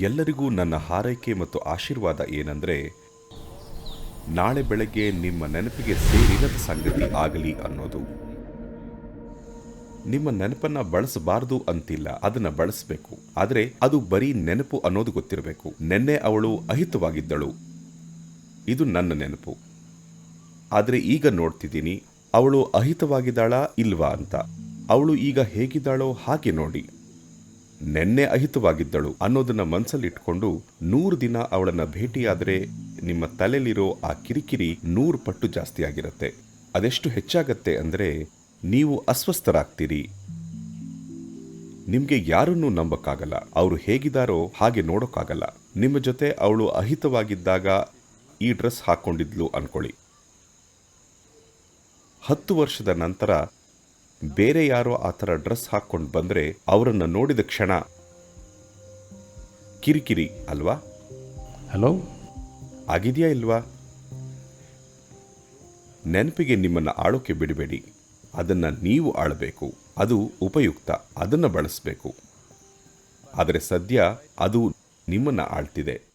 ಎಲ್ಲರಿಗೂ ನನ್ನ ಹಾರೈಕೆ ಮತ್ತು ಆಶೀರ್ವಾದ ಏನಂದರೆ, ನಾಳೆ ಬೆಳಗ್ಗೆ ನಿಮ್ಮ ನೆನಪಿಗೆ ಸೇರಿರದ ಸಂಗತಿ ಆಗಲಿ ಅನ್ನೋದು. ನಿಮ್ಮ ನೆನಪನ್ನ ಬಳಸಬಾರದು ಅಂತಿಲ್ಲ, ಅದನ್ನ ಬಳಸಬೇಕು. ಆದರೆ ಅದು ಬರೀ ನೆನಪು ಅನ್ನೋದು ಗೊತ್ತಿರಬೇಕು. ನೆನ್ನೆ ಅವಳು ಅಹಿತವಾಗಿದ್ದಳು. ಇದು ನನ್ನ ನೆನಪು. ಆದರೆ ಈಗ ನೋಡ್ತಿದ್ದೀನಿ, ಅವಳು ಅಹಿತವಾಗಿದ್ದಾಳಾ ಇಲ್ವಾ ಅಂತ. ಅವಳು ಈಗ ಹೇಗಿದ್ದಾಳೋ ಹಾಗೆ ನೋಡಿ. ನೆನ್ನೆ ಅಹಿತವಾಗಿದ್ದಳು ಅನ್ನೋದನ್ನ ಮನಸ್ಸಲ್ಲಿಟ್ಕೊಂಡು ನೂರು ದಿನ ಅವಳನ್ನ ಭೇಟಿಯಾದರೆ ನಿಮ್ಮ ತಲೆಯಲ್ಲಿರೋ ಆ ಕಿರಿಕಿರಿ ನೂರು ಪಟ್ಟು ಜಾಸ್ತಿ ಆಗಿರುತ್ತೆ. ಅದೆಷ್ಟು ಹೆಚ್ಚಾಗತ್ತೆ ಅಂದರೆ ನೀವು ಅಸ್ವಸ್ಥರಾಗ್ತೀರಿ. ನಿಮಗೆ ಯಾರನ್ನೂ ನಂಬಕ್ಕಾಗಲ್ಲ. ಅವರು ಹೇಗಿದ್ದಾರೋ ಹಾಗೆ ನೋಡೋಕ್ಕಾಗಲ್ಲ. ನಿಮ್ಮ ಜೊತೆ ಅವಳು ಅಹಿತವಾಗಿದ್ದಾಗ ಈ ಡ್ರೆಸ್ ಹಾಕೊಂಡಿದ್ಲು ಅನ್ಕೊಳ್ಳಿ. ಹತ್ತು ವರ್ಷದ ನಂತರ ಬೇರೆ ಯಾರೋ ಆ ಥರ ಡ್ರೆಸ್ ಹಾಕ್ಕೊಂಡು ಬಂದರೆ ಅವರನ್ನು ನೋಡಿದ ಕ್ಷಣ ಕಿರಿಕಿರಿ ಅಲ್ವಾ? ಹಲೋ? ಆಗಿದೆಯಾ ಇಲ್ವಾ? ನೆನಪಿಗೆ ನಿಮ್ಮನ್ನು ಆಳೋಕೆ ಬಿಡಬೇಡಿ. ಅದನ್ನು ನೀವು ಆಳಬೇಕು. ಅದು ಉಪಯುಕ್ತ. ಅದನ್ನು ಬಳಸಬೇಕು. ಆದರೆ ಸದ್ಯ ಅದು ನಿಮ್ಮನ್ನು ಆಳ್ತಿದೆ.